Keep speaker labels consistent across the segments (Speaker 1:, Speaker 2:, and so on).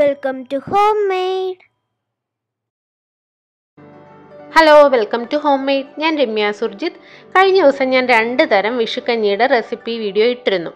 Speaker 1: Welcome home made
Speaker 2: hello welcome to home made ഞാൻ രമ്യ സുർജിത്ത്. കഴിഞ്ഞ ദിവസം ഞാൻ രണ്ട് തരം വിഷുക്കഞ്ഞിയുടെ റെസിപ്പി വീഡിയോ ഇട്ടിരുന്നു.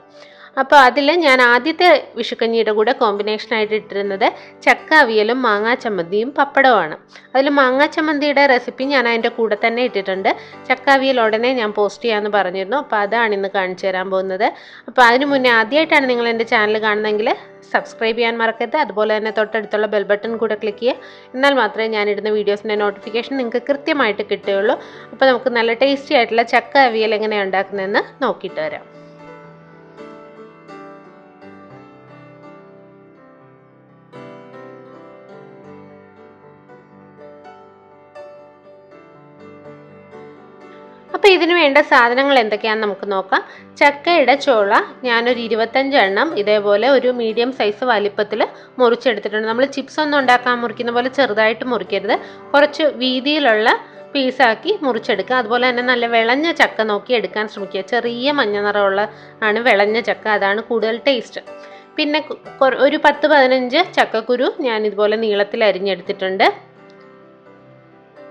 Speaker 2: അപ്പോൾ അതിൽ ഞാൻ ആദ്യത്തെ വിഷുക്കഞ്ഞിയുടെ കൂടെ കോമ്പിനേഷനായിട്ട് ഇട്ടിരുന്നത് ചക്ക അവിയലും മാങ്ങാ ചമ്മന്തിയും പപ്പടവുമാണ്. അതിൽ മാങ്ങാ ചമ്മന്തിയുടെ റെസിപ്പി ഞാൻ അതിന്റെ കൂടെ തന്നെ ഇട്ടിട്ടുണ്ട്. ചക്ക അവിയൽ ഉടനെ ഞാൻ പോസ്റ്റ് ചെയ്യാമെന്ന് പറഞ്ഞിരുന്നു. അപ്പോൾ അതാണ് ഇന്ന് കാണിച്ചു തരാൻ പോകുന്നത്. അപ്പോൾ അതിന് മുന്നേ ആദ്യമായിട്ടാണ് നിങ്ങൾ എന്റെ ചാനൽ കാണുന്നതെങ്കിൽ സബ്സ്ക്രൈബ് ചെയ്യാൻ മറക്കരുത്. അതുപോലെ തന്നെ തൊട്ടടുത്തുള്ള ബെൽ ബട്ടൺ കൂടെ ക്ലിക്ക് ചെയ്യുക. എന്നാൽ മാത്രമേ ഞാൻ ഇടുന്ന വീഡിയോസിന്റെ നോട്ടിഫിക്കേഷൻ നിങ്ങൾക്ക് കൃത്യമായിട്ട് കിട്ടുകയുള്ളൂ. അപ്പോൾ നമുക്ക് നല്ല ടേസ്റ്റി ആയിട്ടുള്ള ചക്ക അവിയൽ എങ്ങനെയാണ് ഉണ്ടാക്കുന്നതെന്ന് നോക്കിയിട്ട് വരാം. അപ്പോൾ ഇതിന് വേണ്ട സാധനങ്ങൾ എന്തൊക്കെയാണെന്ന് നമുക്ക് നോക്കാം. ചക്കയുടെ ചോള ഞാനൊരു ഇരുപത്തഞ്ചെണ്ണം ഇതേപോലെ ഒരു മീഡിയം സൈസ് വലിപ്പത്തിൽ മുറിച്ചെടുത്തിട്ടുണ്ട്. നമ്മൾ ചിപ്സ് ഒന്നും ഉണ്ടാക്കാൻ മുറിക്കുന്ന പോലെ ചെറുതായിട്ട് മുറിക്കരുത്. കുറച്ച് വീതിയിലുള്ള പീസാക്കി മുറിച്ചെടുക്കുക. അതുപോലെ തന്നെ നല്ല വിളഞ്ഞ ചക്ക നോക്കി എടുക്കാൻ ശ്രമിക്കുക. ചെറിയ മഞ്ഞ നിറമുള്ള ആണ് വിളഞ്ഞ ചക്ക. അതാണ് കൂടുതൽ ടേസ്റ്റ് പിന്നെ ഒരു പത്ത് പതിനഞ്ച് ചക്കക്കുരു ഞാൻ ഇതുപോലെ നീളത്തിൽ അരിഞ്ഞെടുത്തിട്ടുണ്ട്.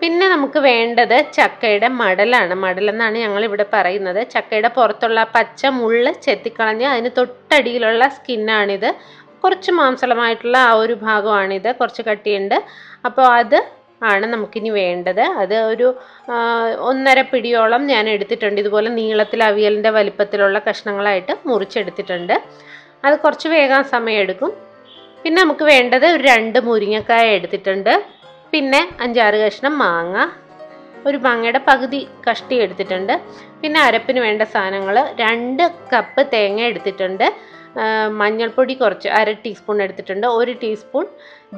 Speaker 2: പിന്നെ നമുക്ക് വേണ്ടത് ചക്കയുടെ മടലാണ്. മടലെന്നാണ് ഞങ്ങൾ ഇവിടെ പറയുന്നത്. ചക്കയുടെ പുറത്തുള്ള പച്ച മുള്ള് ചെത്തിക്കളഞ്ഞ് അതിന് തൊട്ടടിയിലുള്ള സ്കിന്നാണിത് കുറച്ച് മാംസളമായിട്ടുള്ള ആ ഒരു ഭാഗമാണിത്. കുറച്ച് കട്ടിയുണ്ട്. അപ്പോൾ അത് ആണ് നമുക്കിനി വേണ്ടത്. അത് ഒരു ഒന്നര പിടിയോളം ഞാൻ എടുത്തിട്ടുണ്ട്. ഇതുപോലെ നീളത്തിൽ അവിയലിന്റെ വലിപ്പത്തിലുള്ള കഷ്ണങ്ങളായിട്ട് മുറിച്ചെടുത്തിട്ടുണ്ട്. അത് കുറച്ച് വേഗം സമയമെടുക്കും. പിന്നെ നമുക്ക് വേണ്ടത് ഒരു രണ്ട് മുരിങ്ങക്കായ എടുത്തിട്ടുണ്ട്. പിന്നെ അഞ്ചാറ് കഷ്ണം മാങ്ങ ഒരു മാങ്ങയുടെ പകുതി കഷ്ടി എടുത്തിട്ടുണ്ട്. പിന്നെ അരപ്പിന് വേണ്ട സാധനങ്ങൾ രണ്ട് കപ്പ് തേങ്ങ എടുത്തിട്ടുണ്ട്. മഞ്ഞൾപ്പൊടി കുറച്ച് അര ടീസ്പൂൺ എടുത്തിട്ടുണ്ട്. ഒരു ടീസ്പൂൺ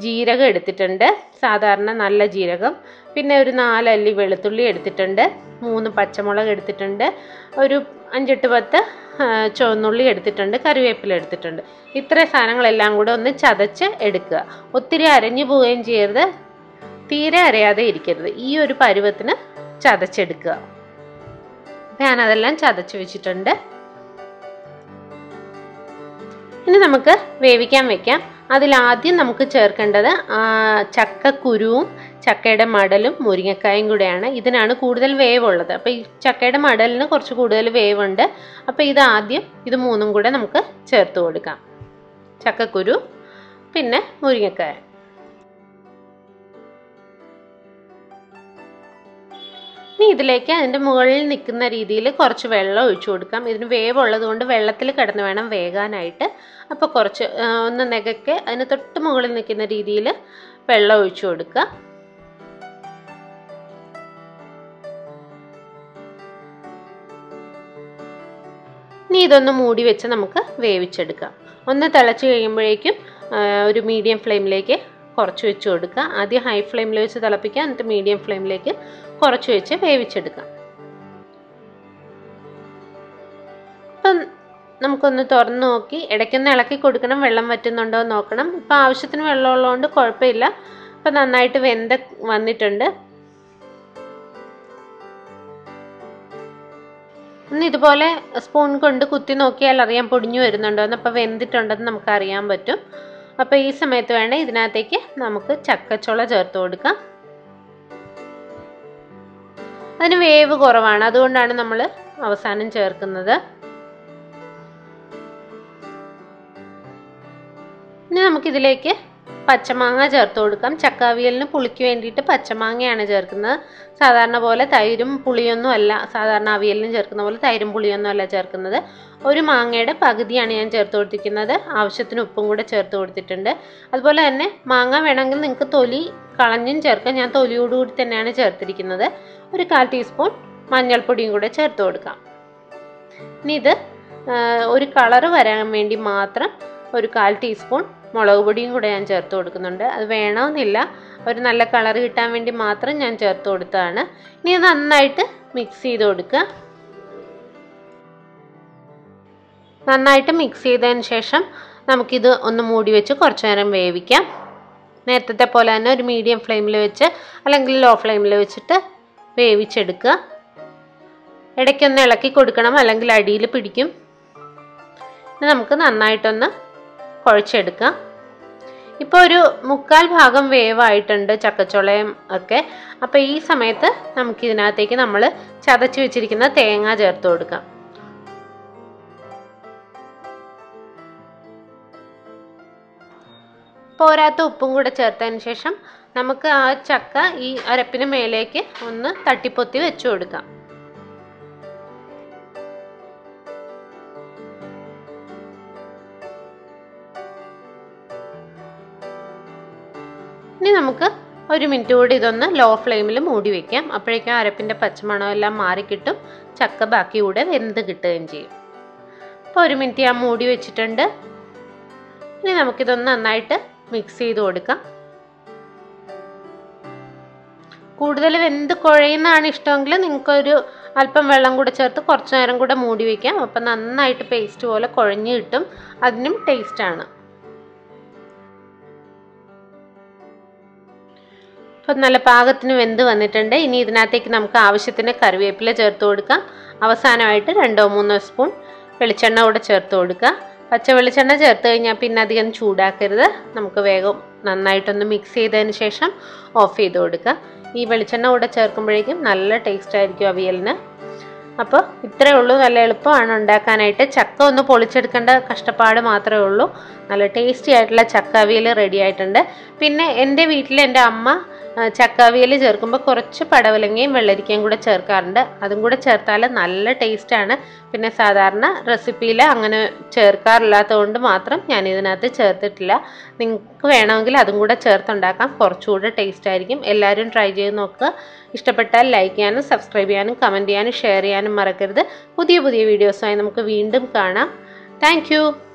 Speaker 2: ജീരകം എടുത്തിട്ടുണ്ട്. സാധാരണ നല്ല ജീരകം. പിന്നെ ഒരു നാലല്ലി വെളുത്തുള്ളി എടുത്തിട്ടുണ്ട്. മൂന്ന് പച്ചമുളക് എടുത്തിട്ടുണ്ട്. ഒരു അഞ്ചെട്ട് പത്ത് ചുവന്നുള്ളി എടുത്തിട്ടുണ്ട്. കറിവേപ്പില എടുത്തിട്ടുണ്ട്. ഇത്രയും സാധനങ്ങളെല്ലാം കൂടെ ഒന്ന് ചതച്ച് എടുക്കുക. ഒത്തിരി അരഞ്ഞു പോവുകയും ചെയ്യരുത്. തീരെ അരയാതെ ഇരിക്കരുത്. ഈ ഒരു പരുവത്തിന് ചതച്ചെടുക്കുക. ഞാനതെല്ലാം ചതച്ച് വെച്ചിട്ടുണ്ട്. ഇനി നമുക്ക് വേവിക്കാൻ വെക്കാം. അതിലാദ്യം നമുക്ക് ചേർക്കേണ്ടത് ചക്കക്കുരുവും ചക്കയുടെ മടലും മുരിങ്ങക്കായും കൂടെയാണ്. ഇതിനാണ് കൂടുതൽ വേവുള്ളത്. അപ്പോൾ ഈ ചക്കയുടെ മടലിന് കുറച്ച് കൂടുതൽ വേവുണ്ട്. അപ്പോൾ ഇത് ആദ്യം ഇത് മൂന്നും കൂടെ നമുക്ക് ചേർത്ത് കൊടുക്കാം. ചക്കക്കുരു പിന്നെ മുരിങ്ങക്കായ. ഇനി ഇതിലേക്ക് അതിന്റെ മുകളിൽ നിൽക്കുന്ന രീതിയിൽ കുറച്ച് വെള്ളം ഒഴിച്ചു കൊടുക്കാം. ഇതിന് വേവുള്ളത് കൊണ്ട് വെള്ളത്തിൽ കിടന്ന് വേണം വേകാനായിട്ട്. അപ്പോൾ കുറച്ച് ഒന്ന് നെകക്കെ അതിന് തൊട്ട് മുകളിൽ നിൽക്കുന്ന രീതിയിൽ വെള്ളം ഒഴിച്ചു കൊടുക്കുക. ഇനി ഇതൊന്ന് മൂടി വെച്ച് നമുക്ക് വേവിച്ചെടുക്കാം. ഒന്ന് തിളച്ച് കഴിയുമ്പോഴേക്കും ഒരു മീഡിയം ഫ്ലെയിമിലേക്ക് കുറച്ച് വെച്ച് കൊടുക്കുക. ആദ്യം ഹൈ ഫ്ലെയിമിൽ വെച്ച് തിളപ്പിക്കുക. എന്നിട്ട് മീഡിയം ഫ്ലെയിമിലേക്ക് കുറച്ച് വെച്ച് വേവിച്ചെടുക്കാം ഇപ്പം നമുക്കൊന്ന് തുറന്ന് നോക്കി. ഇടയ്ക്കൊന്ന് ഇളക്കി കൊടുക്കണം. വെള്ളം വറ്റുന്നുണ്ടോ എന്ന് നോക്കണം. ഇപ്പം ആവശ്യത്തിന് വെള്ളമുള്ളതുകൊണ്ട് കുഴപ്പമില്ല. ഇപ്പം നന്നായിട്ട് വെന്ത വന്നിട്ടുണ്ട്. ഒന്ന് ഇതുപോലെ സ്പൂൺ കൊണ്ട് കുത്തി നോക്കിയാൽ അറിയാം പൊടിഞ്ഞു വരുന്നുണ്ടോ എന്ന്. അപ്പോൾ വെന്തിട്ടുണ്ടെന്ന് നമുക്കറിയാൻ പറ്റും. അപ്പോൾ ഈ സമയത്ത് വേണ്ട ഇതിനകത്തേക്ക് നമുക്ക് ചക്കച്ചുള ചേർത്ത് കൊടുക്കാം. അതിന് വേവ് കുറവാണ്. അതുകൊണ്ടാണ് നമ്മൾ അവസാനം ചേർക്കുന്നത്. ഇനി നമുക്കിതിലേക്ക് പച്ചമാങ്ങ ചേർത്ത് കൊടുക്കാം. ചക്കാവിയലിന് പുളിക്ക് വേണ്ടിയിട്ട് പച്ചമാങ്ങയാണ് ചേർക്കുന്നത്. സാധാരണ പോലെ തൈരും പുളിയൊന്നും അല്ല സാധാരണ അവിയലിന് ചേർക്കുന്ന പോലെ തൈരും പുളിയൊന്നും അല്ല ചേർക്കുന്നത്. ഒരു മാങ്ങയുടെ പകുതിയാണ് ഞാൻ ചേർത്ത് കൊടുത്തിരിക്കുന്നത്. ആവശ്യത്തിന് ഉപ്പും കൂടെ ചേർത്ത് കൊടുത്തിട്ടുണ്ട്. അതുപോലെ തന്നെ മാങ്ങ വേണമെങ്കിൽ നിങ്ങൾക്ക് തൊലി കളഞ്ഞും ചേർക്കാം. ഞാൻ തൊലിയോടുകൂടി തന്നെയാണ് ചേർത്തിരിക്കുന്നത്. ഒരു കാൽ ടീസ്പൂൺ മഞ്ഞൾപ്പൊടിയും കൂടെ ചേർത്ത് കൊടുക്കാം. ഇനി ഇത് ഒരു കളറ് വരാൻ വേണ്ടി മാത്രം ഒരു കാൽ ടീസ്പൂൺ മുളക് പൊടിയും കൂടെ ഞാൻ ചേർത്ത് കൊടുക്കുന്നുണ്ട്. അത് വേണമെന്നില്ല. ഒരു നല്ല കളർ കിട്ടാൻ വേണ്ടി മാത്രം ഞാൻ ചേർത്ത് കൊടുത്തതാണ്. ഇനി നന്നായിട്ട് മിക്സ് ചെയ്ത് കൊടുക്കുക. നന്നായിട്ട് മിക്സ് ചെയ്തതിന് ശേഷം നമുക്കിത് ഒന്ന് മൂടി വെച്ച് കുറച്ച് നേരം വേവിക്കാം. നേരത്തെ പോലെ തന്നെ ഒരു മീഡിയം ഫ്ലെയിമിൽ വെച്ച് അല്ലെങ്കിൽ ലോ ഫ്ലെയിമിൽ വെച്ചിട്ട് വേവിച്ചെടുക്കുക. ഇടയ്ക്കൊന്ന് ഇളക്കി കൊടുക്കണം. അല്ലെങ്കിൽ അടിയിൽ പിടിക്കും. നമുക്ക് നന്നായിട്ടൊന്ന് കുഴച്ചെടുക്കാം ഇപ്പോൾ ഒരു മുക്കാൽ ഭാഗം വേവായിട്ടുണ്ട് ചക്കച്ചുളയും ഒക്കെ. അപ്പോൾ ഈ സമയത്ത് നമുക്ക് ഇതിനകത്തേക്ക് നമ്മൾ ചതച്ച് വെച്ചിരിക്കുന്ന തേങ്ങ ചേർത്ത് കൊടുക്കാം പോരാത്ത ഉപ്പും കൂടെ ചേർത്തതിന് ശേഷം നമുക്ക് ആ ചക്ക ഈ അരപ്പിന് മേലേക്ക് ഒന്ന് തട്ടിപ്പൊത്തി വെച്ചു കൊടുക്കാം. ഒരു മിനിറ്റ് കൂടി ഇതൊന്ന് ലോ ഫ്ലെയിമിൽ മൂടി വെക്കാം. അപ്പോഴേക്കും അരപ്പിന്റെ പച്ചമണം എല്ലാം മാറിക്കിട്ടും ചക്ക ബാക്കി കൂടെ വെന്ത് കിട്ടുകയും ചെയ്യും. അപ്പോൾ ഒരു മിനിറ്റ് ഞാൻ മൂടി വെച്ചിട്ടുണ്ട്. ഇനി നമുക്കിതൊന്ന് നന്നായിട്ട് മിക്സ് ചെയ്ത് കൊടുക്കാം. കൂടുതൽ വെന്ത് കുഴയുന്നതാണ് ഇഷ്ടമെങ്കിൽ നിങ്ങൾക്കൊരു അല്പം വെള്ളം കൂടെ ചേർത്ത് കുറച്ച് നേരം കൂടെ മൂടി വയ്ക്കാം അപ്പം നന്നായിട്ട് പേസ്റ്റ് പോലെ കുഴഞ്ഞ് കിട്ടും. അതിനും ടേസ്റ്റാണ് അപ്പം നല്ല പാകത്തിന് വെന്ത് വന്നിട്ടുണ്ട്. ഇനി ഇതിനകത്തേക്ക് നമുക്ക് ആവശ്യത്തിന് കറിവേപ്പില ചേർത്ത് കൊടുക്കാം. അവസാനമായിട്ട് രണ്ടോ മൂന്നോ സ്പൂൺ വെളിച്ചെണ്ണ കൂടെ ചേർത്ത് കൊടുക്കുക. പച്ച വെളിച്ചെണ്ണ ചേർത്ത് കഴിഞ്ഞാൽ പിന്നെ അധികം ചൂടാക്കരുത്. നമുക്ക് വേഗം നന്നായിട്ടൊന്ന് മിക്സ് ചെയ്തതിന് ശേഷം ഓഫ് ചെയ്ത് കൊടുക്കുക. ഈ വെളിച്ചെണ്ണ കൂടെ ചേർക്കുമ്പോഴേക്കും നല്ല ടേസ്റ്റ് ആയിരിക്കും അവിയലിന്. അപ്പോൾ ഇത്രയേ ഉള്ളൂ. നല്ല എളുപ്പമാണ് ഉണ്ടാക്കാനായിട്ട്. ചക്ക ഒന്ന് പൊളിച്ചെടുക്കേണ്ട കഷ്ടപ്പാട് മാത്രമേ ഉള്ളൂ. നല്ല ടേസ്റ്റി ആയിട്ടുള്ള ചക്ക അവിയൽ റെഡി ആയിട്ടുണ്ട്. പിന്നെ എന്റെ വീട്ടിൽ എന്റെ അമ്മ ചക്കാവിയൽ ചേർക്കുമ്പോൾ കുറച്ച് പടവലങ്ങയും വെള്ളരിക്കയും കൂടെ ചേർക്കാറുണ്ട്. അതും കൂടെ ചേർത്താൽ നല്ല ടേസ്റ്റാണ് പിന്നെ സാധാരണ റെസിപ്പിയിൽ അങ്ങനെ ചേർക്കാറില്ലാത്തത് കൊണ്ട് മാത്രം ഞാൻ ഇതിനകത്ത് ചേർത്തിട്ടില്ല. നിങ്ങൾക്ക് വേണമെങ്കിൽ അതും കൂടെ ചേർത്തുണ്ടാക്കാം. കുറച്ചുകൂടെ ടേസ്റ്റ് ആയിരിക്കും. എല്ലാവരും ട്രൈ ചെയ്ത് നോക്കുക ഇഷ്ടപ്പെട്ടാൽ ലൈക്ക് ചെയ്യാനും സബ്സ്ക്രൈബ് ചെയ്യാനും കമന്റ് ചെയ്യാനും ഷെയർ ചെയ്യാനും മറക്കരുത്. പുതിയ പുതിയ വീഡിയോസുമായി നമുക്ക് വീണ്ടും കാണാം. താങ്ക്